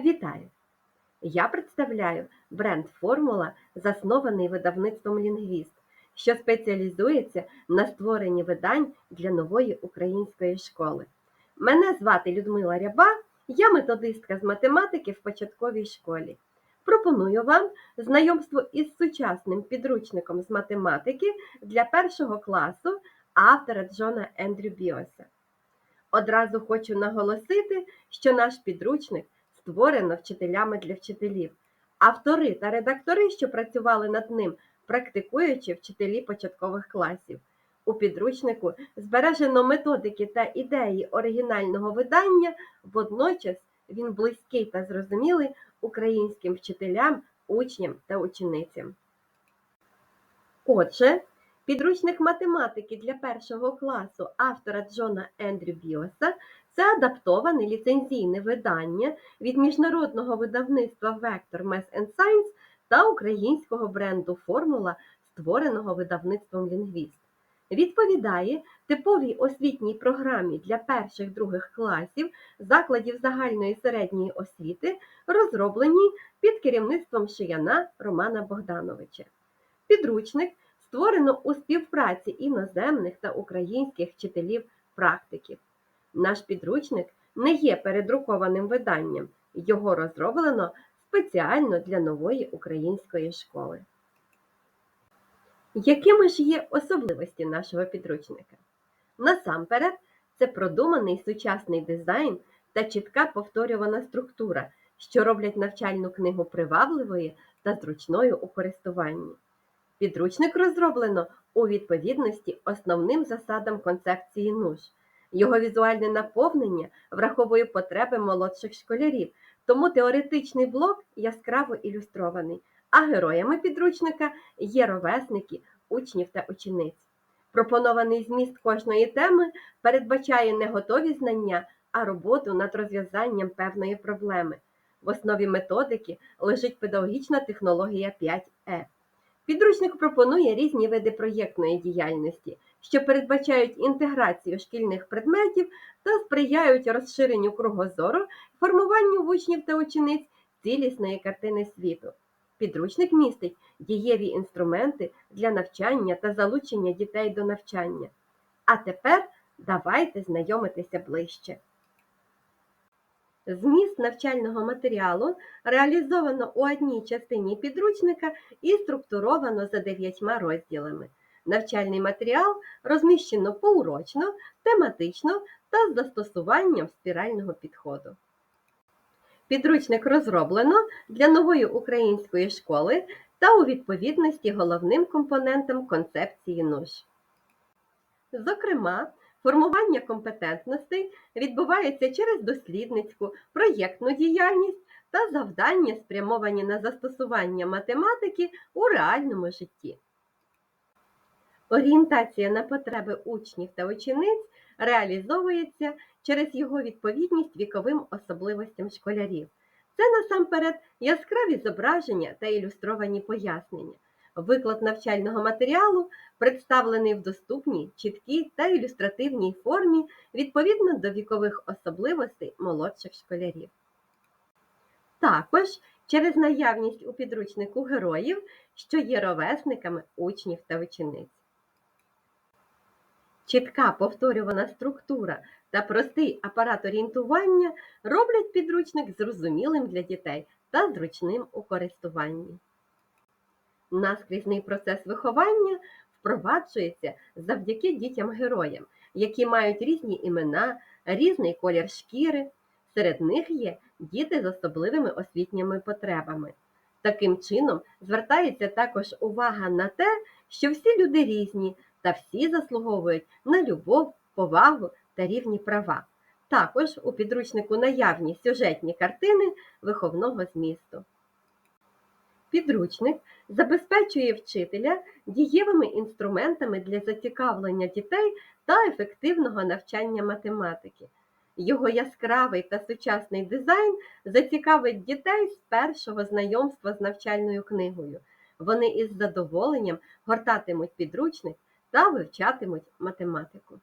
Вітаю! Я представляю бренд Формула, заснований видавництвом Лінгвіст, що спеціалізується на створенні видань для нової української школи. Мене звати Людмила Ряба, я методистка з математики в початковій школі. Пропоную вам знайомство із сучасним підручником з математики для першого класу автора Джона Ендрю Біоса. Одразу хочу наголосити, що наш підручник створено вчителями для вчителів. Автори та редактори, що працювали над ним, практикуючи вчителі початкових класів. У підручнику збережено методики та ідеї оригінального видання, водночас він близький та зрозумілий українським вчителям, учням та ученицям. Отже, підручник математики для першого класу автора Джона Ендрю Біоса це адаптоване ліцензійне видання від міжнародного видавництва Vector Math and Science та українського бренду Формула, створеного видавництвом Лінгвіст. Відповідає типовій освітній програмі для перших других класів закладів загальної середньої освіти, розробленій під керівництвом шияна Романа Богдановича. Підручник створено у співпраці іноземних та українських вчителів-практиків. Наш підручник не є передрукованим виданням, його розроблено спеціально для нової української школи. Якими ж є особливості нашого підручника? Насамперед, це продуманий сучасний дизайн та чітка повторювана структура, що роблять навчальну книгу привабливою та зручною у користуванні. Підручник розроблено у відповідності основним засадам концепції НУШ. Його візуальне наповнення враховує потреби молодших школярів, тому теоретичний блок яскраво ілюстрований, а героями підручника є ровесники, учнів та учениць. Пропонований зміст кожної теми передбачає не готові знання, а роботу над розв'язанням певної проблеми. В основі методики лежить педагогічна технологія 5Е. Підручник пропонує різні види проєктної діяльності, що передбачають інтеграцію шкільних предметів та сприяють розширенню кругозору, формуванню в учнів та учениць цілісної картини світу. Підручник містить дієві інструменти для навчання та залучення дітей до навчання. А тепер давайте знайомитися ближче. Зміст навчального матеріалу реалізовано у одній частині підручника і структуровано за дев'ятьма розділами. Навчальний матеріал розміщено поурочно, тематично та з застосуванням спірального підходу. Підручник розроблено для нової української школи та у відповідності головним компонентам концепції НУШ. Зокрема, формування компетентностей відбувається через дослідницьку, проєктну діяльність та завдання, спрямовані на застосування математики у реальному житті. Орієнтація на потреби учнів та учениць реалізовується через його відповідність віковим особливостям школярів. Це насамперед яскраві зображення та ілюстровані пояснення. Виклад навчального матеріалу представлений в доступній, чіткій та ілюстративній формі відповідно до вікових особливостей молодших школярів. Також через наявність у підручнику героїв, що є ровесниками учнів та учениць. Чітка повторювана структура та простий апарат орієнтування роблять підручник зрозумілим для дітей та зручним у користуванні. Наскрізний процес виховання впроваджується завдяки дітям-героям, які мають різні імена, різний колір шкіри. Серед них є діти з особливими освітніми потребами. Таким чином, звертається також увага на те, що всі люди різні та всі заслуговують на любов, повагу та рівні права. Також у підручнику наявні сюжетні картини виховного змісту. Підручник забезпечує вчителя дієвими інструментами для зацікавлення дітей та ефективного навчання математики. Його яскравий та сучасний дизайн зацікавить дітей з першого знайомства з навчальною книгою. Вони із задоволенням гортатимуть підручник та вивчатимуть математику.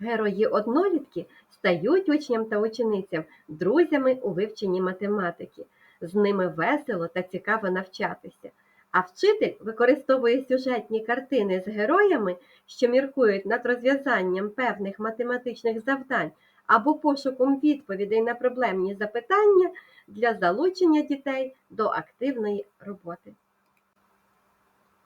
Герої-однолітки стають учням та ученицям друзями у вивченні математики. З ними весело та цікаво навчатися. А вчитель використовує сюжетні картини з героями, що міркують над розв'язанням певних математичних завдань або пошуком відповідей на проблемні запитання для залучення дітей до активної роботи.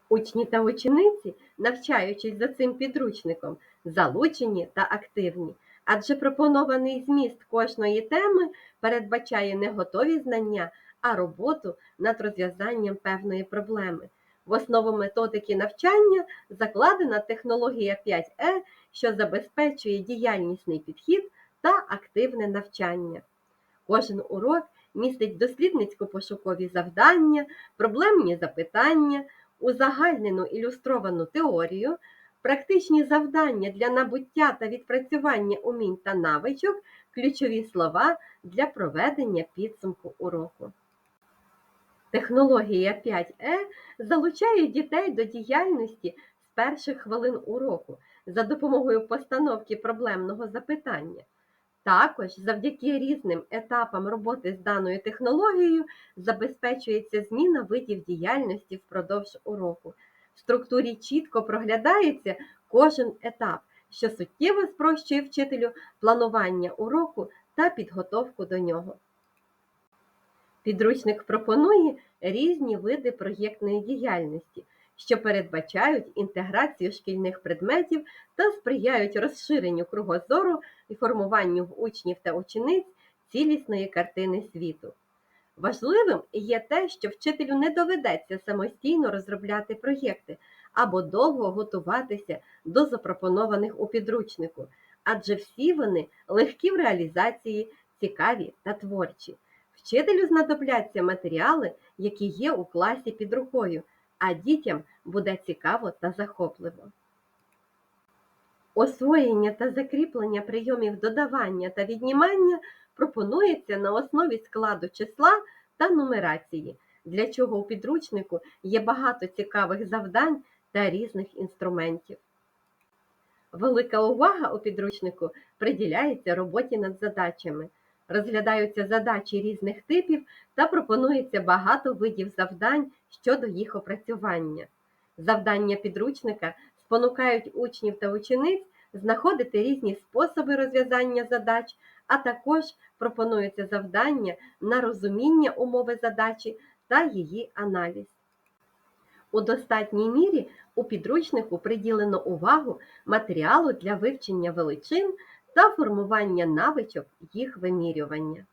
Учні та учениці, навчаючись за цим підручником, залучені та активні, адже пропонований зміст кожної теми передбачає не готові знання, а роботу над розв'язанням певної проблеми. В основу методики навчання закладена технологія 5Е, що забезпечує діяльнісний підхід та активне навчання. Кожен урок містить дослідницько-пошукові завдання, проблемні запитання, узагальнену ілюстровану теорію, практичні завдання для набуття та відпрацювання умінь та навичок, ключові слова для проведення підсумку уроку. Технологія 5Е залучає дітей до діяльності з перших хвилин уроку за допомогою постановки проблемного запитання. Також завдяки різним етапам роботи з даною технологією забезпечується зміна видів діяльності впродовж уроку. В структурі чітко проглядається кожен етап, що суттєво спрощує вчителю планування уроку та підготовку до нього. Підручник пропонує різні види проєктної діяльності, що передбачають інтеграцію шкільних предметів та сприяють розширенню кругозору і формуванню учнів та учениць цілісної картини світу. Важливим є те, що вчителю не доведеться самостійно розробляти проєкти або довго готуватися до запропонованих у підручнику, адже всі вони легкі в реалізації, цікаві та творчі. Вчителю знадобляться матеріали, які є у класі під рукою, а дітям буде цікаво та захопливо. Освоєння та закріплення прийомів додавання та віднімання пропонується на основі складу числа та нумерації, для чого у підручнику є багато цікавих завдань та різних інструментів. Велика увага у підручнику приділяється роботі над задачами. Розглядаються задачі різних типів та пропонується багато видів завдань щодо їх опрацювання. Завдання підручника спонукають учнів та учениць знаходити різні способи розв'язання задач, а також пропонуються завдання на розуміння умови задачі та її аналіз. У достатній мірі у підручнику приділено увагу матеріалу для вивчення величин та формування навичок їх вимірювання.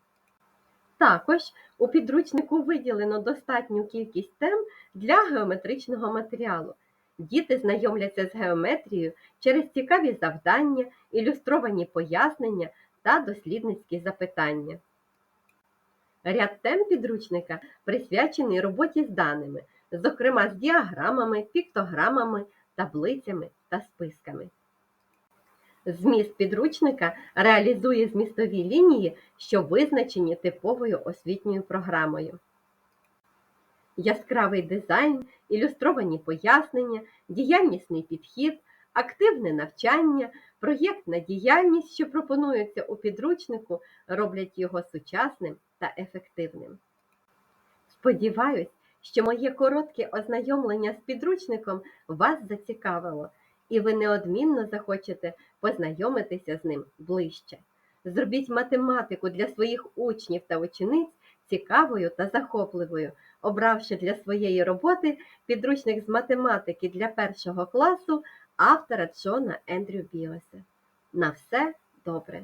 Також у підручнику виділено достатню кількість тем для геометричного матеріалу. Діти знайомляться з геометрією через цікаві завдання, ілюстровані пояснення та дослідницькі запитання. Ряд тем підручника присвячений роботі з даними, зокрема з діаграмами, піктограмами, таблицями та списками. Зміст підручника реалізує змістові лінії, що визначені типовою освітньою програмою. Яскравий дизайн, ілюстровані пояснення, діяльнісний підхід, активне навчання, проєктна діяльність, що пропонується у підручнику, роблять його сучасним та ефективним. Сподіваюсь, що моє коротке ознайомлення з підручником вас зацікавило і ви неодмінно захочете познайомитися з ним ближче. Зробіть математику для своїх учнів та учениць цікавою та захопливою, обравши для своєї роботи підручник з математики для першого класу автора Джона Ендрю Біоса. На все добре!